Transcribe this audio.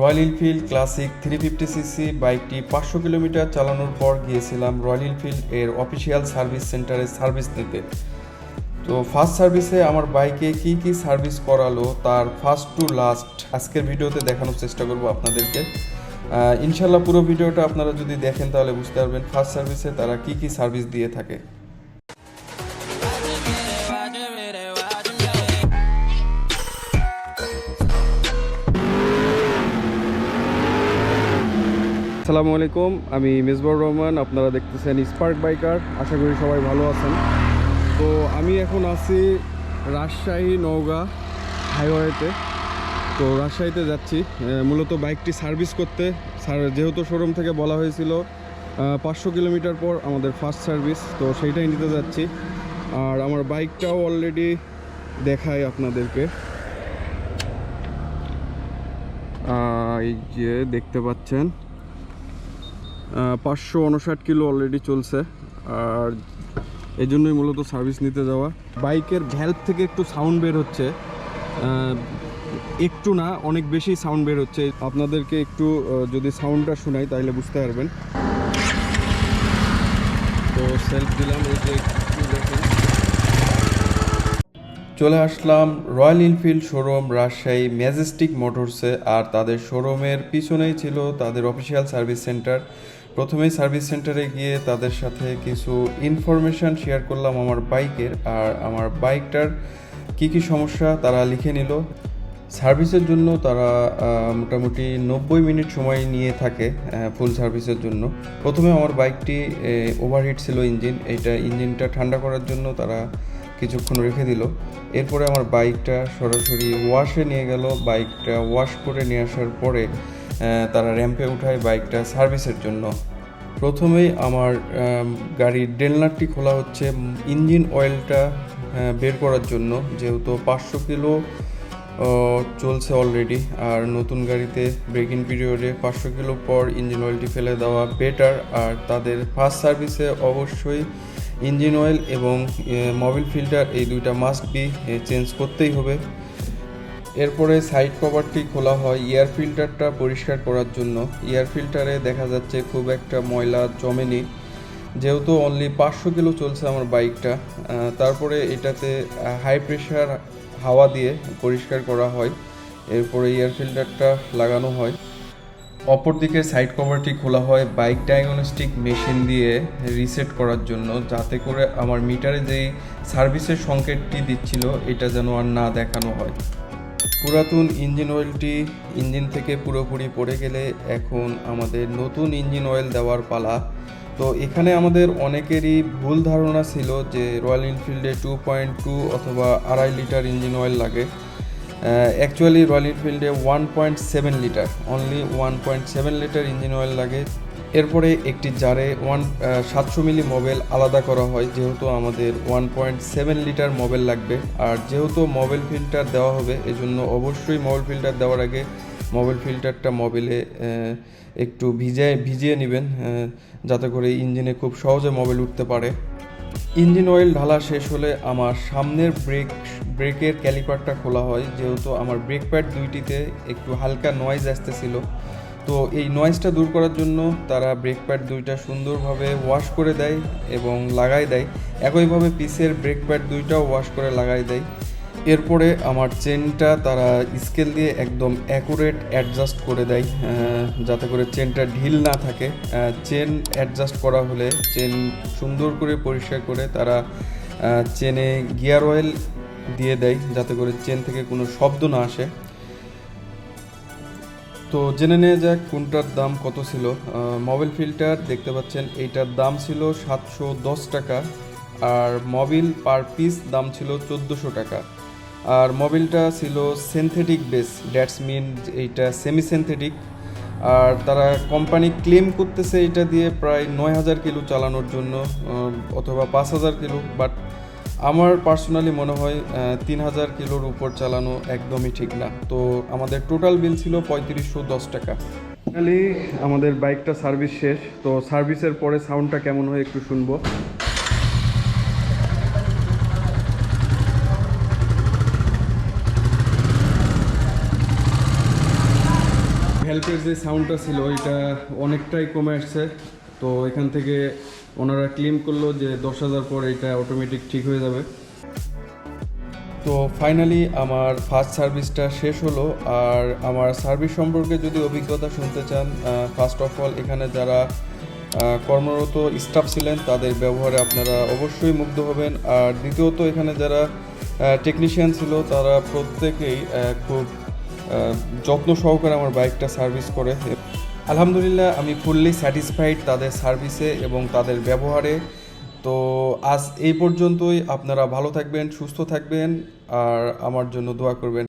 Royal Enfield Classic three fifty CC বাইকটি পাঁচশো kilometre চালানোর পর গিয়েছিলাম রয়্যাল এনফিল্ড এর অফিসিয়াল সার্ভিস সেন্টারে সার্ভিস নিতে। তো ফার্স্ট সার্ভিসে আমার বাইকে কি কি সার্ভিস করালো তার ফার্স্ট টু লাস্ট আজকের ভিডিওতে দেখানোর চেষ্টা করব আপনাদেরকে। ইনশাল্লাহ পুরো ভিডিওটা আপনারা যদি দেখেন তাহলে বুঝতে পারবেন ফার্স্ট সার্ভিসে তারা কি কি সার্ভিস দিয়ে থাকে। আসসালামু আলাইকুম, আমি মেজবর রহমান, আপনারা দেখতেছেন স্পার্ক বাইকার আশা করি সবাই ভালো আছেন। তো আমি এখন আছি রাজশাহী নওগাঁ হাইওয়েতে। তো রাজশাহীতে যাচ্ছি মূলত বাইকটি সার্ভিস করতে। স্যার, যেহেতু শোরুম থেকে বলা হয়েছিল পাঁচশো কিলোমিটার পর আমাদের ফার্স্ট সার্ভিস, তো সেইটাই নিতে যাচ্ছি। আর আমার বাইকটাও অলরেডি দেখাই আপনাদেরকে। এই যে দেখতে পাচ্ছেন পাঁচশো উনষাট কিলো অলরেডি চলছে। আর এই জন্যই মূলত সার্ভিস নিতে যাওয়া। বাইকের ভ্যালভ থেকে একটু সাউন্ড বের হচ্ছে। একটু না, অনেক বেশি সাউন্ড বের হচ্ছে। আপনাদেরকে একটু যদি সাউন্ডটা শোনাই, তাহলে বুঝতে পারবেন। তো সেলফ দিলাম, এই যে চলে আসলাম Royal Enfield showroom Rajshahi Majestic মোটরসে আর তাদের শোরুমের পিছনেই ছিল তাদের অফিসিয়াল সার্ভিস সেন্টার প্রথমেই সার্ভিস সেন্টারে গিয়ে তাদের সাথে কিছু ইনফরমেশান শেয়ার করলাম আমার বাইকের, আর আমার বাইকটার কি কি সমস্যা তারা লিখে নিল। সার্ভিসের জন্য তারা মোটামুটি নব্বই মিনিট সময় নিয়ে থাকে ফুল সার্ভিসের জন্য। প্রথমে আমার বাইকটি ওভারহিট ছিল ইঞ্জিন, এইটা ইঞ্জিনটা ঠান্ডা করার জন্য তারা কিছুক্ষণ রেখে দিল। এরপরে আমার বাইকটা সরাসরি ওয়াশে নিয়ে গেল। বাইকটা ওয়াশ করে নিয়ে আসার পরে তারা র্যাম্পে উঠায় বাইকটা সার্ভিসের জন্য। প্রথমেই আমার গাড়ির ডেলনারটি খোলা হচ্ছে ইঞ্জিন অয়েলটা বের করার জন্য। যেহেতু পাঁচশো কিলো চলছে অলরেডি আর নতুন গাড়িতে ব্রেকিং পিরিয়ডে পাঁচশো কিলো পর ইঞ্জিন অয়েলটি ফেলে দেওয়া বেটার আর তাদের ফার্স্ট সার্ভিসে অবশ্যই ইঞ্জিন অয়েল এবং মোবিল ফিল্টার এই দুইটা মাস্ট বি চেঞ্জ করতেই হবে। এরপরে সাইড কভারটি খোলা হয় এয়ার ফিল্টারটা পরিষ্কার করার জন্য। এয়ার ফিল্টারে দেখা যাচ্ছে খুব একটা ময়লা জমেনি। যেহেতু অনলি পাঁচশো কিলো চলছে আমার বাইকটা তারপরে এটাতে হাই প্রেশার হাওয়া দিয়ে পরিষ্কার করা হয়। এরপরে এয়ার ফিল্টারটা লাগানো হয়। অপরদিকে সাইড কভারটি খোলা হয় বাইক ডায়াগনস্টিক মেশিন দিয়ে রিসেট করার জন্য, যাতে করে আমার মিটারে যেই সার্ভিসের সংকেতটি দিচ্ছিল, এটা যেন আর না দেখানো হয়। পুরাতন ইঞ্জিন অয়েলটি ইঞ্জিন থেকে পুরোপুরি পড়ে গেলে এখন আমাদের নতুন ইঞ্জিন অয়েল দেওয়ার পালা। তো এখানে আমাদের অনেকেরই ভুল ধারণা ছিল যে রয়্যাল এনফিল্ডে টু পয়েন্ট টু অথবা আড়াই লিটার ইঞ্জিন অয়েল লাগে। Actually Royal এনফিল্ডে one point seven litre only one point seven litre engine oil লাগে। এরপরে একটি জারে ওয়ান সাতশো মিলি মোবাইল আলাদা করা হয়, যেহেতু আমাদের one point seven litre mobile লাগবে। আর যেহেতু মোবাইল ফিল্টার দেওয়া হবে, এজন্য অবশ্যই মোবাইল ফিল্টার দেওয়ার আগে মোবাইল ফিল্টারটা মোবাইলে একটু ভিজিয়ে ভিজিয়ে নেবেন যাতে করে ইঞ্জিনে খুব সহজে মোবাইল উঠতে পারে। ইঞ্জিন অয়েল ঢালা শেষ হলে আমার সামনের ব্রেক ব্রেকের ক্যালিপারটা খোলা হয়, যেহেতু আমার ব্রেক প্যাড দুইটিতে একটু হালকা নয়েজ আসতেছিল। তো এই নয়েজটা দূর করার জন্য তারা ব্রেক প্যাড দুইটা সুন্দরভাবে ওয়াশ করে দেয় এবং লাগাই দেয়। একইভাবে পিসের ব্রেক প্যাড দুইটাও ওয়াশ করে লাগাই দেয়। এরপরে আমার চেনটা তারা স্কেল দিয়ে একদম অ্যাকুরেট অ্যাডজাস্ট করে দেয় যাতে করে চেনটা ঢিল না থাকে। চেন অ্যাডজাস্ট করা হলে চেন সুন্দর করে পরিষ্কার করে তারা চেনে গিয়ার অয়েল দিয়ে দেয়, যাতে করে চেন থেকে কোনো শব্দ না আসে। তো জেনে নেওয়া যাক কোনটার দাম কত ছিল। মোবাইল ফিল্টার দেখতে পাচ্ছেন, এইটার দাম ছিল সাতশো দশ টাকা আর মোবিল পার পিস দাম ছিল চোদ্দোশো টাকা। আর মোবিলটা ছিল সিনথেটিক বেস দ্যাটস মিন এইটা সেমি সিনথেটিক আর তারা কোম্পানি ক্লেম করতেছে এটা দিয়ে প্রায় নয় হাজার কিলো চালানোর জন্য অথবা পাঁচ হাজার কিলো বাট আমার পার্সোনালি মনে হয় তিন হাজার কিলোর উপর চালানো একদমই ঠিক না। তো আমাদের টোটাল বিল ছিল পঁয়ত্রিশশো দশ টাকা। ফাইনালি আমাদের বাইকটা সার্ভিস শেষ। তো সার্ভিসের পরে সাউন্ডটা কেমন হয় একটু শুনব। হেল্পের যে সাউন্ডটা ছিল এটা অনেকটাই কমে আসছে। তো এখান থেকে ওনারা ক্লেম করল যে দশ হাজার পর এটা অটোমেটিক ঠিক হয়ে যাবে। তো ফাইনালি আমার ফার্স্ট সার্ভিসটা শেষ হলো, আর আমার সার্ভিস সম্পর্কে যদি অভিজ্ঞতা শুনতে চান ফার্স্ট অফ অল এখানে যারা কর্মরত স্টাফ ছিলেন, তাদের ব্যবহারে আপনারা অবশ্যই মুগ্ধ হবেন। আর দ্বিতীয়ত এখানে যারা টেকনিশিয়ান ছিল, তারা প্রত্যেকেই খুব যত্ন সহকারে আমার বাইকটা সার্ভিস করে। আলহামদুলিল্লাহ, আমি ফুললি স্যাটিসফাইড তাদের সার্ভিসে এবং তাদের ব্যবহারে। তো আজ এই পর্যন্তই। আপনারা ভালো থাকবেন, সুস্থ থাকবেন, আর আমার জন্য দোয়া করবেন।